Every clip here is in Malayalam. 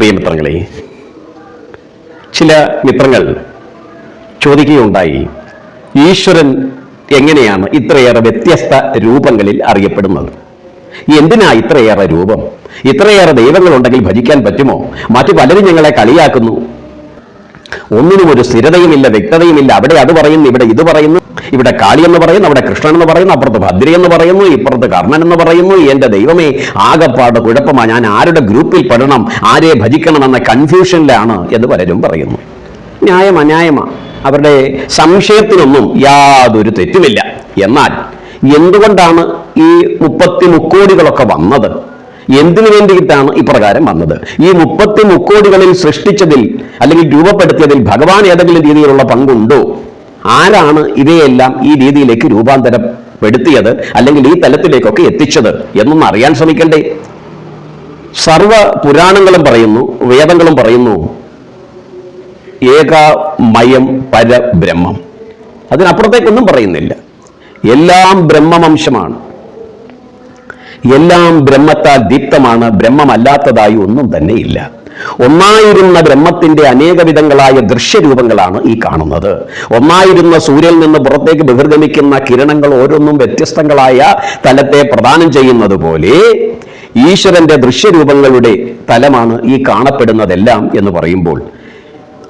പ്രിയ മിത്രങ്ങളെ ചില മിത്രങ്ങൾ ചോദിക്കുകയുണ്ടായി ഈശ്വരൻ എങ്ങനെയാണ് ഇത്രയേറെ വ്യത്യസ്ത രൂപങ്ങളിൽ അറിയപ്പെടുന്നത്? എന്തിനാ ഇത്രയേറെ രൂപം? ഇത്രയേറെ ദൈവങ്ങളുണ്ടെങ്കിൽ ഭജിക്കാൻ പറ്റുമോ? മറ്റു പലരും ഞങ്ങളെ കളിയാക്കുന്നു. ഒന്നിനും ഒരു സ്ഥിരതയുമില്ല വ്യക്തതയുമില്ല. അവിടെ അത് പറയുന്നു ഇവിടെ ഇത് പറയുന്നു ഇവിടെ കാളി എന്ന് പറയുന്നു അവിടെ കൃഷ്ണൻ എന്ന് പറയുന്നു അപ്പുറത്ത് ഭദ്രി എന്ന് പറയുന്നു ഇപ്പുറത്ത് കർണൻ എന്ന് പറയുന്നു. എന്റെ ദൈവമേ ആകപ്പാട് കുഴപ്പമാണ് ഞാൻ ആരുടെ ഗ്രൂപ്പിൽ പെടണം ആരെ ഭജിക്കണം എന്ന കൺഫ്യൂഷനിലാണ് എന്ന് പലരും പറയുന്നു. ന്യായം അന്യായമാ. അവരുടെ സംശയത്തിനൊന്നും യാതൊരു തെറ്റുമില്ല. എന്നാൽ എന്തുകൊണ്ടാണ് ഈ മുപ്പത്തി മുക്കോടികളൊക്കെ വന്നത്? എന്തിനു വേണ്ടിയിട്ടാണ് ഇപ്രകാരം വന്നത്? ഈ മുപ്പത്തി മുക്കോടികളിൽ സൃഷ്ടിച്ചതിൽ അല്ലെങ്കിൽ രൂപപ്പെടുത്തിയതിൽ ഭഗവാൻ ഏതെങ്കിലും രീതിയിലുള്ള പങ്കുണ്ടോ? ആരാണ് ഇവയെല്ലാം ഈ രീതിയിലേക്ക് രൂപാന്തരപ്പെടുത്തിയത് അല്ലെങ്കിൽ ഈ തലത്തിലേക്കൊക്കെ എത്തിച്ചത് എന്നൊന്ന് അറിയാൻ ശ്രമിക്കണ്ടേ? സർവ പുരാണങ്ങളും പറയുന്നു വേദങ്ങളും പറയുന്നു ഏകമയം പരബ്രഹ്മം. അതിനപ്പുറത്തേക്കൊന്നും പറയുന്നില്ല. എല്ലാം ബ്രഹ്മവംശമാണ്. എല്ലാം ബ്രഹ്മത്താൽ ദീപ്തമാണ് ബ്രഹ്മമല്ലാത്തതായി ഒന്നും തന്നെ ഇല്ല ഒന്നായിരുന്ന ബ്രഹ്മത്തിന്റെ അനേകവിധങ്ങളായ ദൃശ്യരൂപങ്ങളാണ് ഈ കാണുന്നത്. ഒന്നായിരുന്ന സൂര്യനിൽ നിന്ന് പുറത്തേക്ക് ബഹിർഗമിക്കുന്ന കിരണങ്ങൾ ഓരോന്നും വ്യത്യസ്തങ്ങളായ തലത്തെ പ്രദാനം ചെയ്യുന്നത് പോലെ ഈശ്വരന്റെ ദൃശ്യരൂപങ്ങളുടെ തലമാണ് ഈ കാണപ്പെടുന്നതെല്ലാം എന്ന് പറയുമ്പോൾ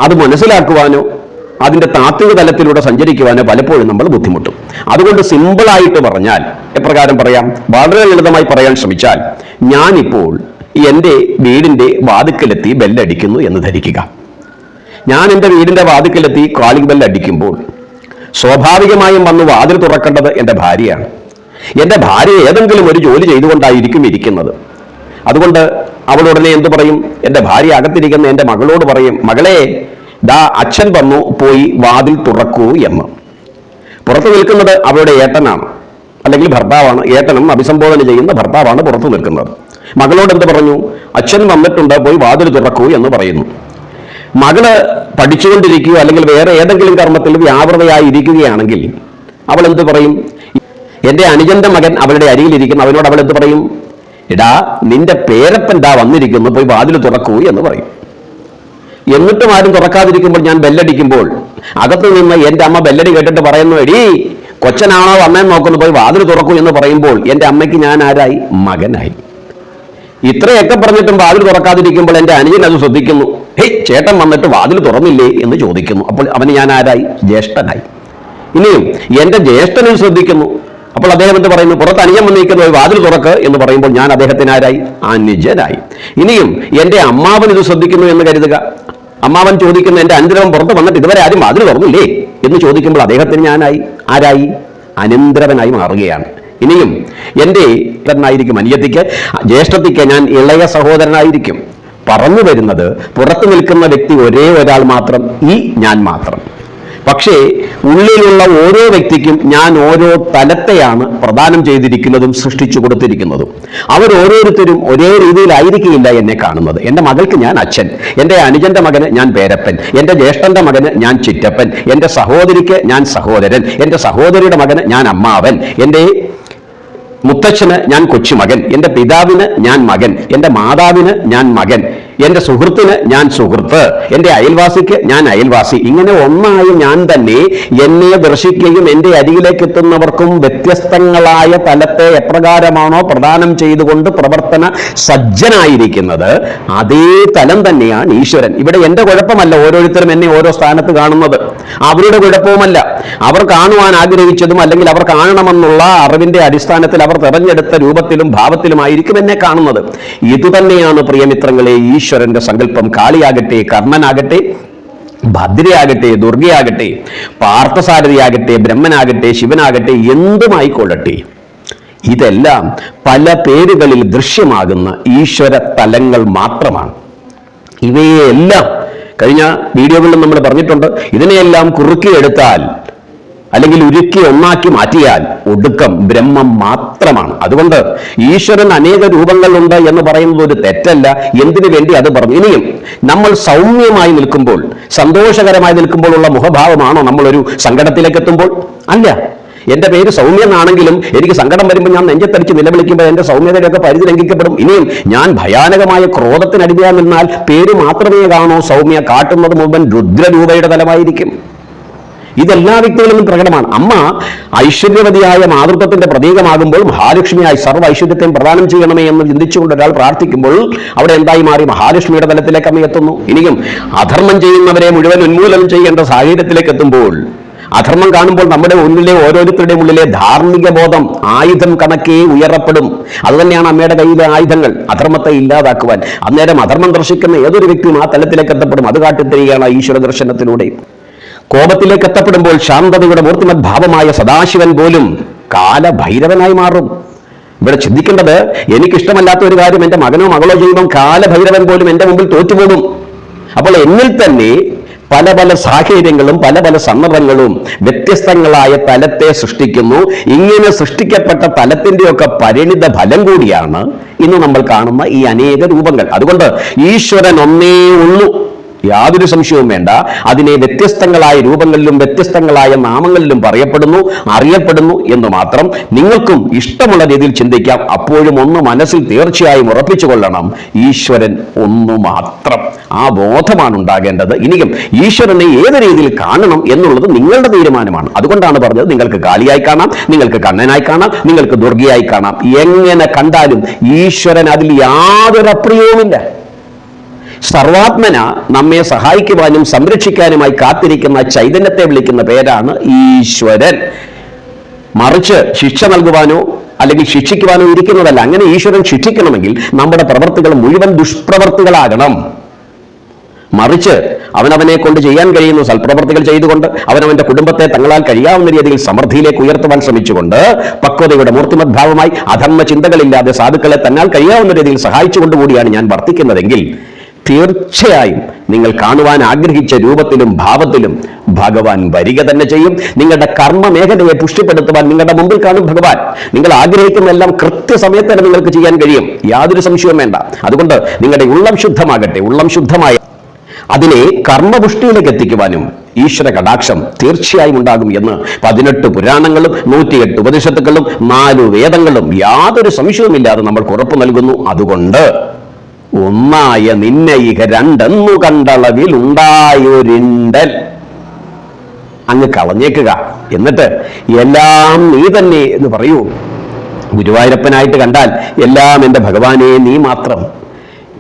അത് മനസ്സിലാക്കുവാനോ അതിന്റെ താത്വിക തലത്തിലൂടെ സഞ്ചരിക്കുവാനോ പലപ്പോഴും നമ്മൾ ബുദ്ധിമുട്ടും. അതുകൊണ്ട് സിമ്പിളായിട്ട് പറഞ്ഞാൽ എപ്രകാരം പറയാം? വളരെ ലളിതമായി പറയാൻ ശ്രമിച്ചാൽ ഞാനിപ്പോൾ എന്റെ വീടിന്റെ വാതുക്കലെത്തി ബെല്ലടിക്കുന്നു എന്ന് ധരിക്കുക. ഞാൻ എന്റെ വീടിന്റെ വാതുക്കലെത്തി കാളിംഗ് ബെല്ലടിക്കുമ്പോൾ സ്വാഭാവികമായും വന്ന് വാതിൽ തുറക്കേണ്ടത് എന്റെ ഭാര്യയാണ്. എന്റെ ഭാര്യ ഏതെങ്കിലും ഒരു ജോലി ചെയ്തുകൊണ്ടായിരിക്കും ഇരിക്കുന്നത്. അതുകൊണ്ട് അവൾ ഉടനെ എന്ത് പറയും? എന്റെ ഭാര്യ അകത്തിരിക്കുന്ന എന്റെ മകളോട് പറയും മകളെ ദാ അച്ഛൻ വന്നു പോയി വാതിൽ തുറക്കൂ എന്ന്. പുറത്തു നിൽക്കുന്നത് അവരുടെ ഏട്ടനാണ് അല്ലെങ്കിൽ ഭർത്താവാണ്. ഏട്ടനും അഭിസംബോധന ചെയ്യുന്ന ഭർത്താവാണ് പുറത്തു നിൽക്കുന്നത്. മകളോട് എന്ത് പറഞ്ഞു? അച്ഛൻ വന്നിട്ടുണ്ട് പോയി വാതിൽ തുറക്കൂ എന്ന് പറയുന്നു. മകൾ പഠിച്ചുകൊണ്ടിരിക്കുകയോ അല്ലെങ്കിൽ വേറെ ഏതെങ്കിലും കർമ്മത്തിൽ വ്യാപൃതയായി ഇരിക്കുകയാണെങ്കിൽ അവൾ എന്ത് പറയും? എന്റെ അനുജന്റെ മകൻ അവളുടെ അരിയിലിരിക്കുന്നു അവനോട് അവൾ എന്ത് പറയും? എടാ നിന്റെ പേരപ്പൻ ദാ വന്നിരിക്കുന്നു പോയി വാതിൽ തുറക്കൂ എന്ന് പറയും. എന്നിട്ടും ആരും തുറക്കാതിരിക്കുമ്പോൾ ഞാൻ ബെല്ലടിക്കുമ്പോൾ അകത്തു നിന്ന് എന്റെ അമ്മ ബെല്ലടി കേട്ടിട്ട് പറയുന്നു വഴി കൊച്ചനാണോ അമ്മയെ നോക്കുന്നു പോയി വാതിൽ തുറക്കൂ എന്ന് പറയുമ്പോൾ എന്റെ അമ്മയ്ക്ക് ഞാൻ ആരായി? മകനായി. ഇത്രയൊക്കെ പറഞ്ഞിട്ടും വാതിൽ തുറക്കാതിരിക്കുമ്പോൾ എന്റെ അനുജൻ അത് ശ്രദ്ധിക്കുന്നു. ഹേയ് ചേട്ടൻ വന്നിട്ട് വാതിൽ തുറന്നില്ലേ? എന്ന് ചോദിക്കുന്നു. അപ്പോൾ അവന് ഞാൻ ആരായി? ജ്യേഷ്ഠനായി. ഇനിയും എന്റെ ജ്യേഷ്ഠനും ശ്രദ്ധിക്കുന്നു. അപ്പോൾ അദ്ദേഹം എന്ത് പറയുന്നു? പുറത്ത് അനുജം വന്നിരിക്കുന്നു "ഓയ് വാതിൽ തുറക്ക് എന്ന് പറയുമ്പോൾ ഞാൻ അദ്ദേഹത്തിനാരായി അനുജനായി ഇനിയും എന്റെ അമ്മാവൻ ഇത് ശ്രദ്ധിക്കുന്നു എന്ന് കരുതുക. അമ്മാവൻ ചോദിക്കുന്ന എന്റെ അനുഗ്രഹം പുറത്ത് വന്നിട്ട് ഇതുവരെ ആരും അതിൽ തുറന്നില്ലേ? എന്ന് ചോദിക്കുമ്പോൾ അദ്ദേഹത്തിന് ഞാനായി. ആരായി? അനന്തരവനായി മാറുകയാണ്. ഇനിയും എന്റെ ായിരിക്കും അനിയത്തിക്ക്. ജ്യേഷ്ഠത്തിക്ക് ഞാൻ ഇളയ സഹോദരനായിരിക്കും. പറഞ്ഞു വരുന്നത് പുറത്തു നിൽക്കുന്ന വ്യക്തി ഒരേ ഒരാൾ മാത്രം ഈ ഞാൻ മാത്രം. പക്ഷേ ഉള്ളിലുള്ള ഓരോ വ്യക്തിക്കും ഞാൻ ഓരോ തലത്തെയാണ് പ്രദാനം ചെയ്തിരിക്കുന്നതും സൃഷ്ടിച്ചു കൊടുത്തിരിക്കുന്നതും. അവരോരോരുത്തരും ഒരേ രീതിയിലായിരിക്കില്ല എന്നെ കാണുന്നത്. എന്റെ മകൾക്ക് ഞാൻ അച്ഛൻ എന്റെ അനുജന്റെ മകന് ഞാൻ പേരപ്പൻ എന്റെ ജ്യേഷ്ഠന്റെ മകന് ഞാൻ ചിറ്റപ്പൻ എന്റെ സഹോദരിക്ക് ഞാൻ സഹോദരൻ എന്റെ സഹോദരിയുടെ മകന് ഞാൻ അമ്മാവൻ എന്റെ മുത്തച്ഛന് ഞാൻ കൊച്ചുമകൻ എന്റെ പിതാവിന് ഞാൻ മകൻ എന്റെ മാതാവിന് ഞാൻ മകൻ എന്റെ സുഹൃത്തിന് ഞാൻ സുഹൃത്ത് എന്റെ അയൽവാസിക്ക് ഞാൻ അയൽവാസി. ഇങ്ങനെ ഒന്നായി ഞാൻ തന്നെ എന്നെ ദർശിക്കുകയും എന്റെ അരികിലേക്ക് എത്തുന്നവർക്കും വ്യത്യസ്തങ്ങളായ തലത്തെ എപ്രകാരമാണോ പ്രദാനം ചെയ്തുകൊണ്ട് പ്രവർത്തന സജ്ജനായിരിക്കുന്നത്. അതേ തലം തന്നെയാണ് ഈശ്വരൻ. ഇവിടെ എന്റെ കുഴപ്പമല്ല ഓരോരുത്തരും എന്നെ ഓരോ സ്ഥാനത്ത് കാണുന്നത്. അവരുടെ കുഴപ്പവുമല്ല. അവർ കാണുവാൻ ആഗ്രഹിച്ചതും അല്ലെങ്കിൽ അവർ കാണണമെന്നുള്ള അറിവിന്റെ അടിസ്ഥാനത്തിൽ അവർ തെരഞ്ഞെടുത്ത രൂപത്തിലും ഭാവത്തിലുമായിരിക്കും എന്നെ കാണുന്നത്. ഇതുതന്നെയാണ് പ്രിയമിത്രങ്ങളെ ഈശ്വരന്റെ സങ്കല്പം കാളിയാകട്ടെ കർണനാകട്ടെ ഭദ്രയാകട്ടെ ദുർഗയാകട്ടെ പാർത്ഥസാരഥിയാകട്ടെ ബ്രഹ്മനാകട്ടെ ശിവനാകട്ടെ എന്തുമായിക്കൊള്ളട്ടെ. ഇതെല്ലാം പല പേരുകളിൽ ദൃശ്യമാകുന്ന ഈശ്വര തലങ്ങൾ മാത്രമാണ്. ഇവയെല്ലാം കഴിഞ്ഞ വീഡിയോകളിൽ നമ്മൾ പറഞ്ഞിട്ടുണ്ട്. ഇതിനെയെല്ലാം കുറുക്കിയെടുത്താൽ അല്ലെങ്കിൽ ഉരുക്കി ഒന്നാക്കി മാറ്റിയാൽ ഒടുക്കം ബ്രഹ്മം മാത്രമാണ്. അതുകൊണ്ട് ഈശ്വരൻ അനേക രൂപങ്ങളുണ്ട് എന്ന് പറയുന്നത് ഒരു തെറ്റല്ല. എന്തിനു വേണ്ടി അത് പറഞ്ഞു? ഇനിയും നമ്മൾ സൗമ്യമായി നിൽക്കുമ്പോൾ സന്തോഷകരമായി നിൽക്കുമ്പോഴുള്ള മുഖഭാവമാണോ നമ്മളൊരു സങ്കടത്തിലേക്ക് എത്തുമ്പോൾ അല്ല. എന്റെ പേര് സൗമ്യ എന്നാണെങ്കിലും എനിക്ക് സങ്കടം വരുമ്പോൾ ഞാൻ നെഞ്ചത്തടിച്ച് നിലവിളിക്കുമ്പോൾ എന്റെ സൗമ്യതയുടെയൊക്കെ പരിധി ലംഘിക്കപ്പെടും. ഇനിയും ഞാൻ ഭയാനകമായ ക്രോധത്തിനടിയാൽ നിന്നാൽ പേര് മാത്രമേ കാണൂ. സൗമ്യ കാട്ടുന്നത് മുഴുവൻ രുദ്രരൂപയുടെ തലമായിരിക്കും. ഇതെല്ലാ വ്യക്തികളിലും പ്രകടമാണ്. അമ്മ ഐശ്വര്യവതിയായ മാതൃത്വത്തിന്റെ പ്രതീകമാകുമ്പോൾ മഹാലക്ഷ്മിയായി സർവ ഐശ്വര്യത്തെയും പ്രദാനം ചെയ്യണമേ എന്ന് ചിന്തിച്ചുകൊണ്ട് ഒരാൾ പ്രാർത്ഥിക്കുമ്പോൾ അവിടെ എന്തായി മാറി? മഹാലക്ഷ്മിയുടെ തലത്തിലേക്ക് അമ്മ എത്തുന്നു. ഇനിയും അധർമ്മം ചെയ്യുന്നവരെ മുഴുവൻ ഉന്മൂലനം ചെയ്യേണ്ട സാഹചര്യത്തിലേക്ക് എത്തുമ്പോൾ അധർമ്മം കാണുമ്പോൾ നമ്മുടെ ഉള്ളിലെ ഓരോരുത്തരുടെയും ഉള്ളിലെ ധാർമ്മിക ബോധം ആയുധം കണക്കേ ഉയരപ്പെടും അതുതന്നെയാണ് അമ്മയുടെ കയ്യിലെ ആയുധങ്ങൾ. അധർമ്മത്തെ ഇല്ലാതാക്കുവാൻ. അന്നേരം അധർമ്മം ദർശിക്കുന്ന ഏതൊരു വ്യക്തിയും ആ തലത്തിലേക്ക് എത്തപ്പെടും. അത് കാട്ടിത്തരികയാണ് ഈശ്വര ദർശനത്തിലൂടെ കോപത്തിലേക്ക് എത്തപ്പെടുമ്പോൾ ശാന്തതയുടെ മൂർത്തിമത് ഭാവമായ സദാശിവൻ പോലും കാലഭൈരവനായി മാറും. ഇവിടെ ചിന്തിക്കേണ്ടത് എനിക്കിഷ്ടമല്ലാത്ത ഒരു കാര്യം എന്റെ മകനോ മകളോ ചെയ്യുമ്പോൾ കാലഭൈരവൻ പോലും എന്റെ മുമ്പിൽ തോറ്റുപോകും. അപ്പോൾ എന്നിൽ തന്നെ പല പല സാഹചര്യങ്ങളും പല പല സന്ദർഭങ്ങളും വ്യത്യസ്തങ്ങളായ തലത്തെ സൃഷ്ടിക്കുന്നു. ഇങ്ങനെ സൃഷ്ടിക്കപ്പെട്ട തലത്തിന്റെയൊക്കെ പരിണിത ഫലം കൂടിയാണ് ഇന്ന് നമ്മൾ കാണുന്ന ഈ അനേക രൂപങ്ങൾ. അതുകൊണ്ട് ഈശ്വരൻ ഒന്നേ ഉള്ളൂ. യാതൊരു സംശയവും വേണ്ട. അതിനെ വ്യത്യസ്തങ്ങളായ രൂപങ്ങളിലും വ്യത്യസ്തങ്ങളായ നാമങ്ങളിലും പറയപ്പെടുന്നു അറിയപ്പെടുന്നു എന്ന് മാത്രം നിങ്ങൾക്കും ഇഷ്ടമുള്ള രീതിയിൽ ചിന്തിക്കാം. അപ്പോഴും ഒന്ന് മനസ്സിൽ തീർച്ചയായും ഉറപ്പിച്ചു കൊള്ളണം. ഈശ്വരൻ ഒന്നു മാത്രം. ആ ബോധമാണ് ഉണ്ടാകേണ്ടത്. ഇനിയും ഈശ്വരനെ ഏത് രീതിയിൽ കാണണം എന്നുള്ളത് നിങ്ങളുടെ തീരുമാനമാണ്. അതുകൊണ്ടാണ് പറഞ്ഞത് നിങ്ങൾക്ക് കാലിയായി കാണാം നിങ്ങൾക്ക് കണ്ണനായി കാണാം നിങ്ങൾക്ക് ദുർഗിയായി കാണാം. എങ്ങനെ കണ്ടാലും ഈശ്വരൻ അതിൽ യാതൊരു അപ്രിയവുമില്ല സർവാത്മന നമ്മെ സഹായിക്കുവാനും സംരക്ഷിക്കാനുമായി കാത്തിരിക്കുന്ന ചൈതന്യത്തെ വിളിക്കുന്ന പേരാണ് ഈശ്വരൻ. മറിച്ച് ശിക്ഷ നൽകുവാനോ അല്ലെങ്കിൽ ശിക്ഷിക്കുവാനോ ഇരിക്കുന്നതല്ല. അങ്ങനെ ഈശ്വരൻ ശിക്ഷിക്കണമെങ്കിൽ നമ്മുടെ പ്രവർത്തികൾ മുഴുവൻ ദുഷ്പ്രവർത്തികളാകണം. മറിച്ച് അവനവനെ കൊണ്ട് ചെയ്യാൻ കഴിയുന്ന സൽപ്രവർത്തികൾ ചെയ്തുകൊണ്ട് അവനവന്റെ കുടുംബത്തെ തങ്ങളാൽ കഴിയാവുന്ന രീതിയിൽ സമൃദ്ധിയിലേക്ക് ഉയർത്തുവാൻ ശ്രമിച്ചുകൊണ്ട് പക്വതയുടെ മൂർത്തിമദ്ഭാവമായി അധർമ്മ ചിന്തകളില്ലാതെ സാധുക്കളെ തന്നാൽ കഴിയാവുന്ന രീതിയിൽ സഹായിച്ചുകൊണ്ടുകൂടിയാണ് ഞാൻ വർത്തിക്കുന്നതെങ്കിൽ തീർച്ചയായും നിങ്ങൾ കാണുവാൻ ആഗ്രഹിച്ച രൂപത്തിലും ഭാവത്തിലും ഭഗവാൻ വരിക തന്നെ ചെയ്യും. നിങ്ങളുടെ കർമ്മ മേഖലയെ പുഷ്ടിപ്പെടുത്തുവാൻ നിങ്ങളുടെ മുമ്പിൽ കാണും ഭഗവാൻ. നിങ്ങൾ ആഗ്രഹിക്കുന്നതെല്ലാം കൃത്യസമയത്ത് തന്നെ നിങ്ങൾക്ക് ചെയ്യാൻ കഴിയും. യാതൊരു സംശയവും വേണ്ട. അതുകൊണ്ട് നിങ്ങളുടെ ഉള്ളം ശുദ്ധമാകട്ടെ. ഉള്ളം ശുദ്ധമായ അതിനെ കർമ്മപുഷ്ടിയിലേക്ക് എത്തിക്കുവാനും ഈശ്വര കടാക്ഷം തീർച്ചയായും ഉണ്ടാകും എന്ന് പതിനെട്ട് പുരാണങ്ങളും നൂറ്റിയെട്ട് ഉപനിഷത്തുക്കളും നാലു വേദങ്ങളും യാതൊരു സംശയവുമില്ലാതെ നമ്മൾക്ക് ഉറപ്പ് നൽകുന്നു. അതുകൊണ്ട് ഒന്നായ നിന്നെ ഇഹ രണ്ടെന്നു കണ്ടളവിൽ ഉണ്ടായൊരിണ്ടൽ അങ്ങ് കളഞ്ഞേക്കുക. എന്നിട്ട് എല്ലാം നീ തന്നെ എന്ന് പറയൂ. ഗുരുവായൂരപ്പനായിട്ട് കണ്ടാൽ എല്ലാം എന്റെ ഭഗവാനെ നീ മാത്രം.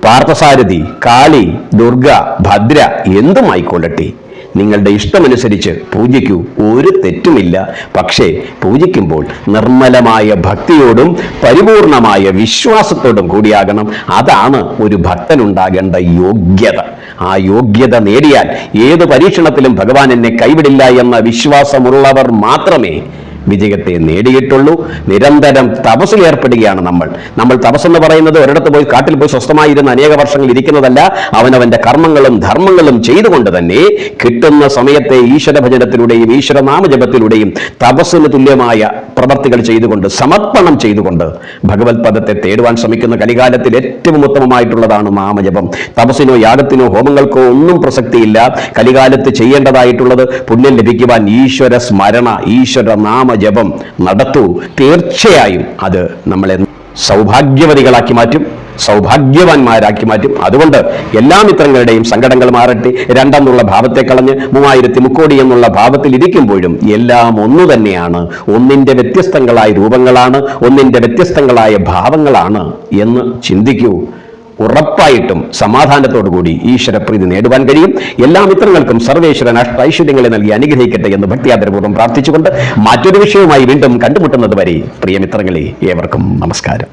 പാർത്ഥസാരഥി കാളി ദുർഗ ഭദ്ര എന്തുമായിക്കൊള്ളട്ടെ നിങ്ങളുടെ ഇഷ്ടമനുസരിച്ച് പൂജിക്കൂ ഒരു തെറ്റുമില്ല. പക്ഷേ പൂജിക്കുമ്പോൾ നിർമ്മലമായ ഭക്തിയോടും പരിപൂർണമായ വിശ്വാസത്തോടും കൂടിയാകണം. അതാണ് ഒരു ഭക്തനുണ്ടാകേണ്ട യോഗ്യത. ആ യോഗ്യത നേടിയാൽ ഏത് പരീക്ഷണത്തിലും ഭഗവാൻ എന്നെ കൈവിടില്ല എന്ന വിശ്വാസമുള്ളവർ മാത്രമേ വിജയത്തെ നേടിയിട്ടുള്ളൂ. നിരന്തരം തപസ്സിൽ ഏർപ്പെടുകയാണ് നമ്മൾ. നമ്മൾ തപസ്സെന്ന് പറയുന്നത് ഒരിടത്ത് പോയി കാട്ടിൽ പോയി സ്വസ്ഥമായിരുന്ന അനേക വർഷങ്ങൾ ഇരിക്കുന്നതല്ല അവനവന്റെ കർമ്മങ്ങളും ധർമ്മങ്ങളും ചെയ്തുകൊണ്ട് തന്നെ കിട്ടുന്ന സമയത്തെ ഈശ്വര ഭജനത്തിലൂടെയും ഈശ്വര നാമജപത്തിലൂടെയും തപസ്സിന് തുല്യമായ പ്രവർത്തികൾ ചെയ്തുകൊണ്ട് സമർപ്പണം ചെയ്തുകൊണ്ട് ഭഗവത് പദത്തെ തേടുവാൻ ശ്രമിക്കുന്ന കലികാലത്തിൽ ഏറ്റവും ഉത്തമമായിട്ടുള്ളതാണ് നാമജപം. തപസ്സിനോ യാഗത്തിനോ ഹോമങ്ങൾക്കോ ഒന്നും പ്രസക്തിയില്ല. കലികാലത്ത് ചെയ്യേണ്ടതായിട്ടുള്ളത് പുണ്യം ലഭിക്കുവാൻ ഈശ്വര സ്മരണ ഈശ്വര നാമജപം നടത്തൂ. തീർച്ചയായും അത് നമ്മളെ സൗഭാഗ്യവതികളാക്കി മാറ്റും സൗഭാഗ്യവാന്മാരാക്കി മാറ്റും. അതുകൊണ്ട് എല്ലാ മിത്രങ്ങളുടെയും സങ്കടങ്ങൾ മാറട്ടെ. രണ്ടെന്നുള്ള ഭാവത്തെ കളഞ്ഞ് മൂവായിരത്തി മുക്കോടി എന്നുള്ള ഭാവത്തിൽ ഇരിക്കുമ്പോഴും എല്ലാം ഒന്നു തന്നെയാണ്. ഒന്നിന്റെ വ്യത്യസ്തങ്ങളായ രൂപങ്ങളാണ് ഒന്നിന്റെ വ്യത്യസ്തങ്ങളായ ഭാവങ്ങളാണ് എന്ന് ചിന്തിക്കൂ. ഉറപ്പായിട്ടും സമാധാനത്തോടുകൂടി ഈശ്വരപ്രീതി നേടുവാൻ കഴിയും. എല്ലാ മിത്രങ്ങൾക്കും സർവേശ്വരൻ അഷ്ടൈശ്വര്യങ്ങളെ നൽകി അനുഗ്രഹിക്കട്ടെ എന്ന് ഭക്തിയാദരപൂർവം പ്രാർത്ഥിച്ചുകൊണ്ട് മറ്റൊരു വിഷയവുമായി വീണ്ടും കണ്ടുമുട്ടുന്നത് വരെ പ്രിയമിത്രങ്ങളെ ഏവർക്കും നമസ്കാരം.